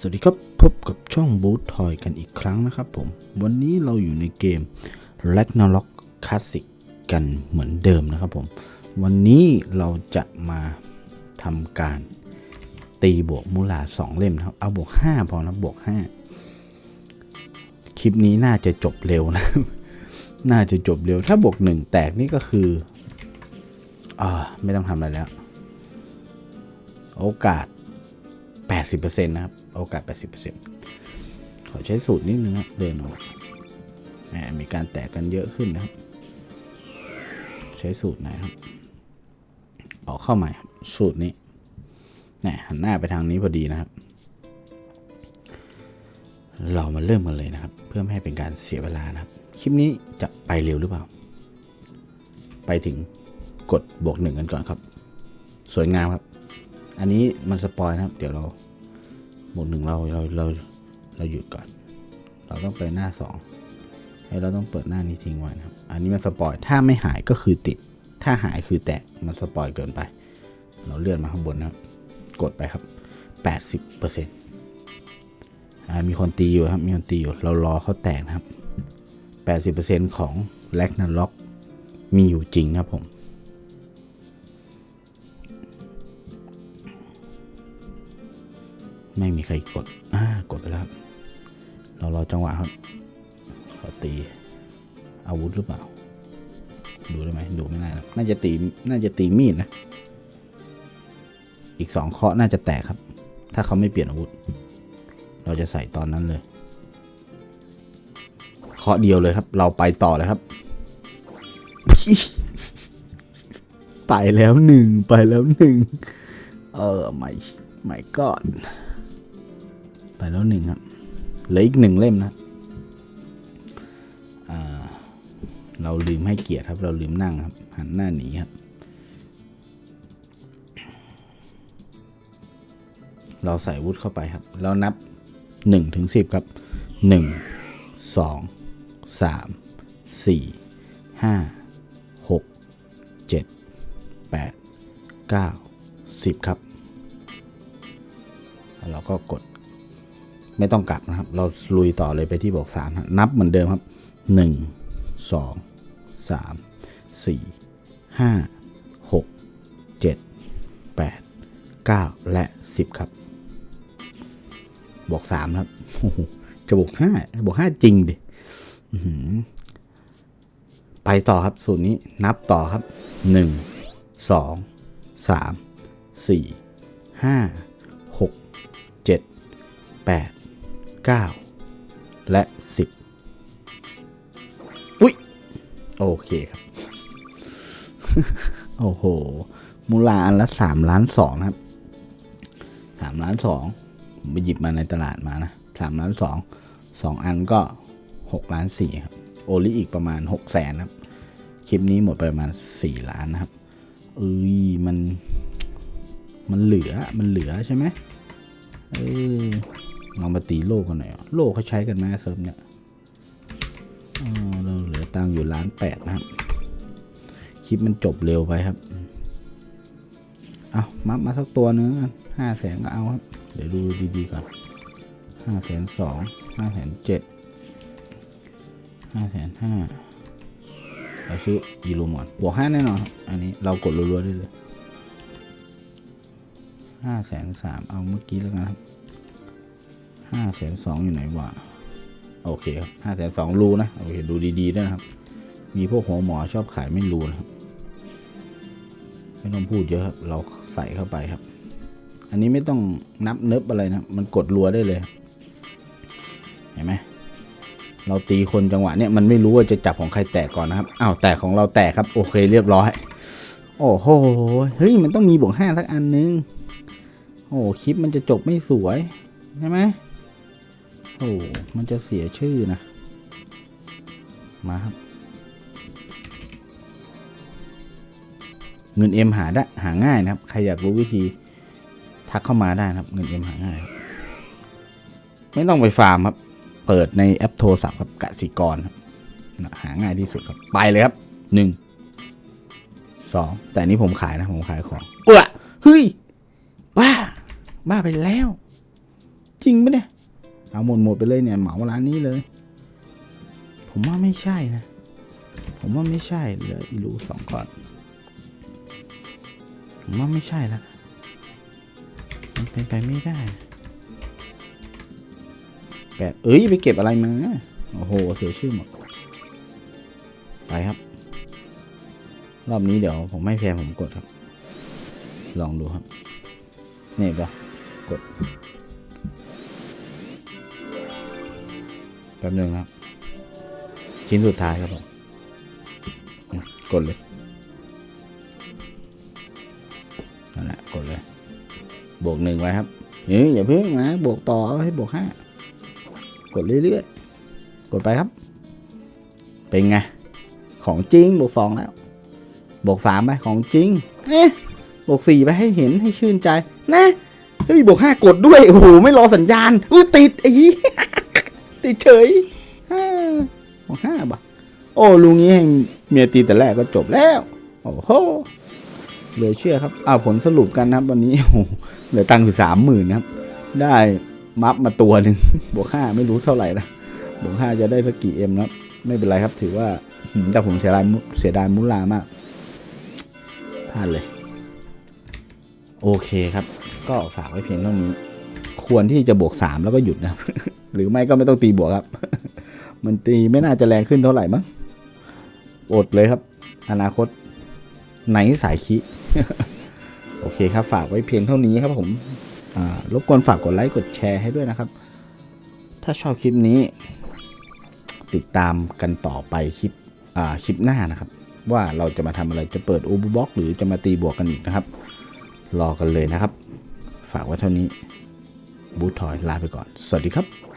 สวัสดีครับ พบกับช่องบูททอยกันอีกครั้งนะครับผม วันนี้เราอยู่ในเกม Ragnarok Classic กันเหมือนเดิมนะครับผม วันนี้เราจะมาทำการตีบวกมูลาสองเล่มนะครับ เอาบวก 5 พอนะบวก 5 คลิปนี้น่าจะจบเร็วนะ น่าจะจบเร็ว ถ้าบวก 1 แตกนี่ก็คืออ่าไม่ต้องทำอะไรแล้ว โอกาส 80%นะครับ โอกาส 80%ขอใช้สูตรนิดนึงนะเดินออกแหมมีการแตกกันเยอะขึ้นนะครับ ใช้สูตรไหนครับออกเข้าใหม่สูตรนี้แหมหันหน้าไปทางนี้พอดีนะครับ เรามาเริ่มกันเลยนะครับ เพื่อไม่ให้เป็นการเสียเวลานะครับ คลิปนี้จะไปเร็วหรือเปล่า ไปถึงกดบวกหนึ่งกันก่อนครับ สวยงามครับ อันนี้มันสปอยนะครับ เดี๋ยวเรา หมดหนึ่งเราเราเราเราหยุดก่อน เราต้องไปหน้าสองแล้วเราต้องเปิดหน้านี้ทิ้งไว้นะครับ อันนี้มันสปอยถ้าไม่หายก็คือติด ถ้าหายคือแตกมันสปอยเกินไป เราเลื่อนมาข้างบนนะครับ กดไปครับ 80%อ่ามีคนตีอยู่ครับ มีคนตีอยู่ เรารอเขาแตกนะครับ 80%ของแลกนาล็อกมีอยู่จริงครับผม ไม่มีใครกด อ่า กดไปแล้ว เรารอจังหวะครับขอตีอาวุธหรือเปล่า ดูได้ไหมดูไม่ได้น่าจะตี น่าจะตีมีดนะ อีกสองเคาะน่าจะแตกครับ ถ้าเขาไม่เปลี่ยนอาวุธ เราจะใส่ตอนนั้นเลย เคาะเดียวเลยครับ เราไปต่อเลยครับ ไปแล้วหนึ่ง ไปแล้วหนึ่ง เออไม่ไม่ก่อน ไปแล้วหนึ่งครับเหลืออีกหนึ่งเล่มนะเราลืมให้เกียรติครับ เราลืมนั่งครับ หันหน้าหนีครับ เราใส่วุธเข้าไปครับ เรานับหนึ่งถึงสิบครับหนึ่งสองสามสี่ห้าหกเจ็ดแปดเก้าสิบครับ แล้วเราก็กด ไม่ต้องกลับนะครับ เราลุยต่อเลยไปที่บอกสามนับเหมือนเดิมครับหนึ่งสองสามสี่ห้าหกเจ็ดแปดเก้าและสิบครับ บวกสามครับจะบวกห้าบวกห้าจริงดิไปต่อครับสูตรนี้นับต่อครับหนึ่งสองสา มสี่ห้าหกเจ็ดแปดเก้าและสิบอุ้ยโอเคครับ โอ้โห มูลาอันละสามล้านสองนะครับสามล้านสองผมไปหยิบมาในตลาดมานะสามล้านสองสองอันก็หกล้านสี่ครับ โอลิอีกประมาณหกแสนครับ คลิปนี้หมดไปประมาณสี่ล้านนะครับเอ้ยมัน มันเหลือ มันเหลือใช่ไหมเออ ลองมาตีโลกกันหน่อยอะโลกเขาใช้กันไหมเซิร์ฟเนี่ยอ๋อเราเหลือตังอยู่ล้านแปดนะครับ คลิปมันจบเร็วไปครับ เอามามาสักตัวนึงห้าแสนก็เอาครับ เดี๋ยวดูดีๆก่อนห้าแสนสองห้าแสนเจ็ดห้าแสนห้าเราซื้ออีลูมอนบวกห้าแน่นอน อันนี้เรากดรัวๆได้เลยห้าแสนสามเอาเมื่อกี้แล้วกันครับ ห้าแสนสองอยู่ไหนวะโอเคครับห้าแสนสองรูนะโอเคดูดีๆด้วยนะครับ มีพวกหัวหมอชอบขายไม่รูนะครับไม่ต้องพูดเยอะครับเราใส่เข้าไปครับ อันนี้ไม่ต้องนับเนิบอะไรนะมันกดรัวได้เลยเห็นไหมเราตีคนจังหวะเนี้ยมันไม่รู้ว่าจะจับของใครแตกก่อนนะครับอ้าวแตกของเราแตกครับ โอเคเรียบร้อย โอ้โหเฮ้ยมันต้องมีบวกห้าสักอันนึงโอ้คลิปมันจะจบไม่สวยใช่ไหม โอ้มันจะเสียชื่อนะ มาครับ เงินเอ็มหาได้หาง่ายนะครับ ใครอยากรู้วิธีทักเข้ามาได้นะครับ เงินเอ็มหาง่าย ไม่ต้องไปฟาร์มครับ เปิดในแอปโทรศัพท์ครับกสิกรครับนะหาง่ายที่สุดครับ ไปเลยครับหนึ่งสองแต่นี้ผมขายนะ ผมขายของเออเฮ้ยบ้าบ้าไปแล้วจจริงปะเนี่ย เอาหมดหมดไปเลยเนี่ยเหมาร้านนี้เลย ผมว่าไม่ใช่นะ ผมว่าไม่ใช่เหลืออีลูสองก่อนผมว่าไม่ใช่ละมันเป็นไปไม่ได้แปดเอ้ยไปเก็บอะไรมาโอ้โหเสียชื่อหมดไปครับ รอบนี้เดี๋ยวผมให้แฟนผมกดครับ ลองดูครับ นี่ปะกด แป๊บนึงครับ ชิ้นสุดท้ายครับผม กดเลยนั่นแหละกดเลย บวกหนึ่งไว้ครับเฮ้ยอย่าเพิ่งนะ บวกต่อให้บวกห้ากดเรื่อยๆ กดไปครับ เป็นไง ของจริงบวกสองแล้ว บวกสามไปของจริง เอ๊ะบวกสี่ไปให้เห็นให้ชื่นใจ นะ เฮ้ยบวกห้ากดด้วย โอ้โห ไม่รอสัญญาณอุ้ยติดไอ้ ติดเฉยห้าห้าบาทโอ้ลุงนี้ให้เมียตีแต่แรกก็จบแล้ว โอ้โหเหลือเชื่อครับอ้าวผลสรุปกันนะครับ วันนี้โอ้เหลือตังค์อยู่สามหมื่นนะครับ ได้มัฟมาตัวหนึ่งบวกห้าไม่รู้เท่าไหร่นะบวกห้าจะได้สักกี่เอ็มนะไม่เป็นไรครับ ถือว่าแต่ผมเสียดายเสียดายมุลามากพลาดเลย โอเคครับ ก็ฝากไว้เพียงเท่านี้ ควรที่จะบวกสามแล้วก็หยุดนะ หรือไม่ก็ไม่ต้องตีบวกครับ มันตีไม่น่าจะแรงขึ้นเท่าไหร่มั้งอดเลยครับ อนาคตไหนสายคิ โอเคครับ ฝากไว้เพียงเท่านี้ครับผมรบกวนฝากกดไลค์กดแชร์ให้ด้วยนะครับ ถ้าชอบคลิปนี้ ติดตามกันต่อไปคลิปคลิปหน้านะครับ ว่าเราจะมาทำอะไรจะเปิดโอบูบ็อกหรือจะมาตีบวกกันอีกนะครับ รอกันเลยนะครับ ฝากไว้เท่านี้บูทอยลาไปก่อน สวัสดีครับ